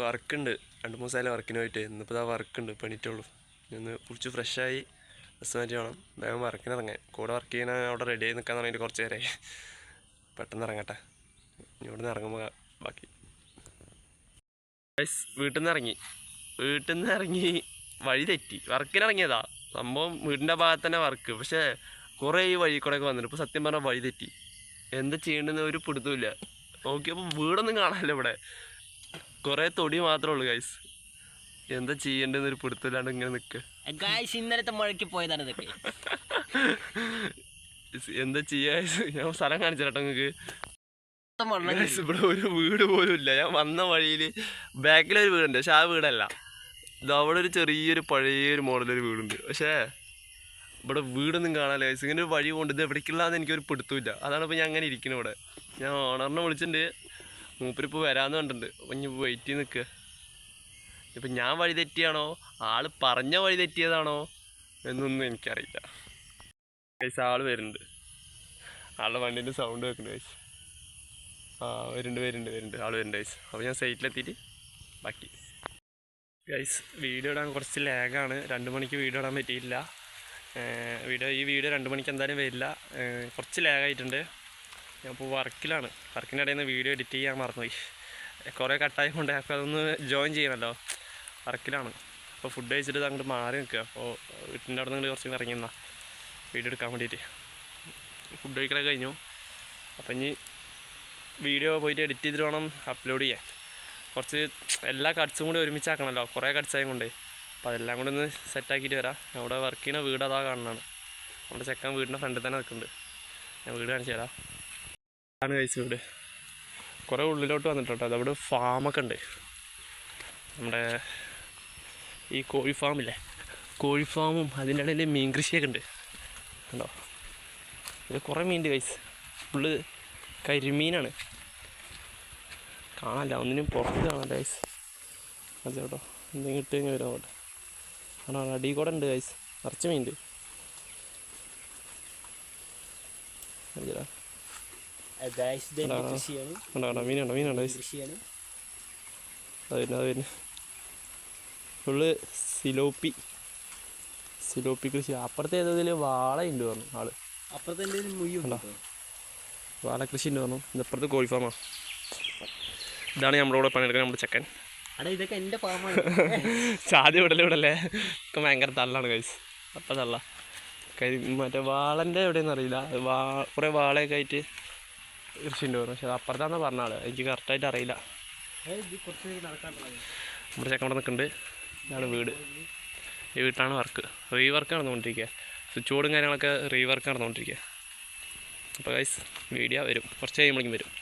വർക്കുണ്ട്. രണ്ട് മൂന്ന് സ്ഥലം വർക്കിന് പോയിട്ട്. ഇന്നിപ്പോൾ ഇതാ വർക്കുണ്ട്. പണിറ്റുള്ളൂ ഇന്ന് കുളിച്ച് ഫ്രഷായി ബസ് മാറ്റി വേണം. വേഗം വർക്കിന് ഇറങ്ങാൻ കൂടെ വർക്ക് ചെയ്യാൻ അവിടെ റെഡി ആയി നിൽക്കാൻ തുടങ്ങിയിട്ട് കുറച്ച് നേരമായി പെട്ടെന്ന് ഇറങ്ങട്ടെ. ഇനി ഇവിടെ നിന്ന് ഇറങ്ങുമ്പോൾ ബാക്കി. വീട്ടിൽ നിന്ന് ഇറങ്ങി. വീട്ടിൽ നിന്ന് ഇറങ്ങി. വഴി തെറ്റി. വർക്കിന് ഇറങ്ങിയതാ സംഭവം വീടിന്റെ ഭാഗത്ത് തന്നെ വർക്ക് പക്ഷേ കുറേ ഈ വഴി കൂടെ ഒക്കെ വന്നിട്ട് ഇപ്പോൾ സത്യം പറഞ്ഞാൽ വഴി തെറ്റി. എന്താ ചെയ്യേണ്ടതെന്ന് ഒരു പിടുത്തമില്ല നോക്കിയപ്പോൾ വീടൊന്നും കാണാനില്ല ഇവിടെ. കുറേ തൊടി മാത്രമേ ഉള്ളൂ ഗൈസ് എന്താ ചെയ്യേണ്ടതെന്ന് ഒരു പിടുത്തല്ലാണ്ട് ഇങ്ങനെ നിൽക്കുക ഗൈസ് ഇന്നലത്തെ മഴയ്ക്ക് പോയതാണ് ഇതൊക്കെ. എന്താ ചെയ്യാ? ഞാൻ സ്ഥലം കാണിച്ചിട്ടോ നിങ്ങക്ക് നിങ്ങൾക്ക് ഇവിടെ ഒരു വീട് പോലും ഇല്ല. ഞാൻ വന്ന വഴിയിൽ ബാക്കിലൊരു വീടുണ്ട് പക്ഷെ ആ വീടല്ല. ഇത് അവിടെ ഒരു ചെറിയൊരു പഴയൊരു മോഡലൊരു വീടുണ്ട്. പക്ഷേ ഇവിടെ വീടൊന്നും guys. ഇങ്ങനെ ഒരു വഴി കൊണ്ട് ഇത് എവിടേക്കുള്ളതെന്ന് എനിക്കൊരു പിടുത്തമില്ല. അതാണ് ഇപ്പോൾ ഞാൻ അങ്ങനെ ഇരിക്കുന്നത് ഇവിടെ. ഞാൻ ഓണറിനെ വിളിച്ചിട്ടുണ്ട് മൂപ്പരിപ്പോൾ വരാമെന്ന് കണ്ടിട്ടുണ്ട് അപ്പം ഇനി വെയിറ്റ് ചെയ്ത് നിൽക്കുക ഇപ്പം ഞാൻ വഴി തെറ്റിയാണോ? ആൾ പറഞ്ഞ വഴി തെറ്റിയതാണോ? എന്നൊന്നും എനിക്കറിയില്ല. ഗൈസ് ആൾ വരുന്നുണ്ട്. ആളുടെ വണ്ടീന്റെ സൗണ്ട് വെക്കുന്നുണ്ട് കഴിച്ചു ആ വരുന്നുണ്ട് വരുന്നുണ്ട് വരുന്നുണ്ട്. ആൾ വരുന്നുണ്ട് കഴിച്ചു അപ്പോൾ ഞാൻ സൈറ്റിലെത്തിയിട്ട് ബാക്കി. ഗൈസ് വീഡിയോ ഇടാൻ കുറച്ച് ലാഗാണ് രണ്ട് മണിക്ക് വീഡിയോ ഇടാൻ പറ്റിയില്ല. വീഡിയോ ഈ വീഡിയോ രണ്ട് മണിക്ക് എന്തായാലും വരില്ല. കുറച്ച് ലാഗായിട്ടുണ്ട് ഞാൻ ഇപ്പോൾ വർക്കിലാണ്. വർക്കിന്റെ ഇടയിൽ നിന്ന് വീഡിയോ എഡിറ്റ് ചെയ്യാൻ മറന്നുപോയി. കുറേ കട്ടായി കൊണ്ട് അപ്പോൾ അതൊന്ന് ജോയിൻ ചെയ്യണമല്ലോ വർക്കിലാണ്. അപ്പോൾ ഫുഡ് കഴിച്ചിട്ട് അങ്ങോട്ട് മാറി നിൽക്കുക. അപ്പോൾ വീട്ടിന്റെ അവിടെ നിന്ന് കുറച്ച് ഇറങ്ങി നിന്നാ. വീഡിയോ എടുക്കാൻ വേണ്ടിയിട്ട്. ഫുഡ് കഴിക്കലൊക്കെ കഴിഞ്ഞു. അപ്പം ഇനി വീഡിയോ പോയിട്ട് എഡിറ്റ് ചെയ്തിട്ട് വേണം അപ്ലോഡ് ചെയ്യാൻ. കുറച്ച് എല്ലാ കട്ട്സും കൂടി ഒരുമിച്ചാക്കണമല്ലോ കുറേ കട്ട്സായും കൊണ്ട്. അപ്പോൾ അതെല്ലാം കൂടി ഒന്ന് സെറ്റാക്കിയിട്ട് വരാം. അവിടെ വർക്ക് ചെയ്യുന്ന വീട് അതാ കാണുന്നതാണ്. നമ്മുടെ ചെക്കൻ വീടിന്റെ ഫ്രണ്ടിൽ തന്നെ നിൽക്കുന്നുണ്ട്. ഞാൻ വീട് കാണിച്ചു തരാം. ആണ് കഴിച്ചത് ഇവിടെ. കുറേ ഉള്ളിലോട്ട് വന്നിട്ടുണ്ട് അതവിടെ ഫാമൊക്കെ ഉണ്ട്. നമ്മുടെ ഈ കോഴി ഫാമില്ലേ കോഴി ഫാമും അതിന്റെ ഇടയിൽ മീൻ കൃഷിയൊക്കെ ഉണ്ട്. കണ്ടോ? ഇത് കുറേ മീനുണ്ട് കൈസ് ഫുള്ള് കരിമീനാണ്. കാണാനില്ല. ഒന്നിനും പുറത്ത് കാണാം കൈസ് അതെ കേട്ടോ. എന്തെങ്കിലും ഇട്ട് കഴിഞ്ഞാൽ വരാം അവിടെ ആണോ? അടി കൂടെ ഉണ്ട് കൈസ് നിറച്ച് മീനുണ്ട് മീനുണ്ടോ മീനുണ്ടോ അത് തന്നെ അത് തന്നെ ഫുള്ള് സിലോപ്പി സിലോപ്പി കൃഷി അപ്പുറത്തെ ഏതതിൽ വാളയുണ്ട് പറഞ്ഞു ആൾ അപ്പുറത്തെ വാള കൃഷി ഉണ്ട് പറഞ്ഞു ഇതപ്പുറത്ത് കോഴി ഫാമാണ് ഇതാണ് നമ്മുടെ കൂടെ പണിയെടുക്കാൻ നമ്മുടെ ചെക്കൻ അടാ ഇതൊക്കെ എന്റെ ഫാമാണ് ചാതി വിടലേ വിടല്ലേ ഒക്കെ ഭയങ്കര തള്ളാണ് കഴിച്ച് അപ്പം തള്ള കരി മറ്റേ വാളന്റെ എവിടെയെന്ന് അറിയില്ല വാ കുറേ വാളയൊക്കെ ആയിട്ട് കൃഷി ഉണ്ട് പറഞ്ഞു പക്ഷെ അത് അപ്പുറത്താന്ന് പറഞ്ഞ ആൾ. എനിക്ക് കറക്റ്റായിട്ട് അറിയില്ല. നമ്മുടെ ചെക്കൻ അവിടെ നിൽക്കുന്നുണ്ട്. ഇതാണ് വീട്. ഈ വീട്ടാണ് വർക്ക് റീ വർക്ക് നടന്നുകൊണ്ടിരിക്കുക സ്വിച്ച് ബോർഡും കാര്യങ്ങളൊക്കെ റീ വർക്ക് നടന്നുകൊണ്ടിരിക്കുക. അപ്പോൾ ഗൈസ് വീഡിയോ വരും. കുറച്ച് കഴിയുമ്പോഴേക്കും വരും.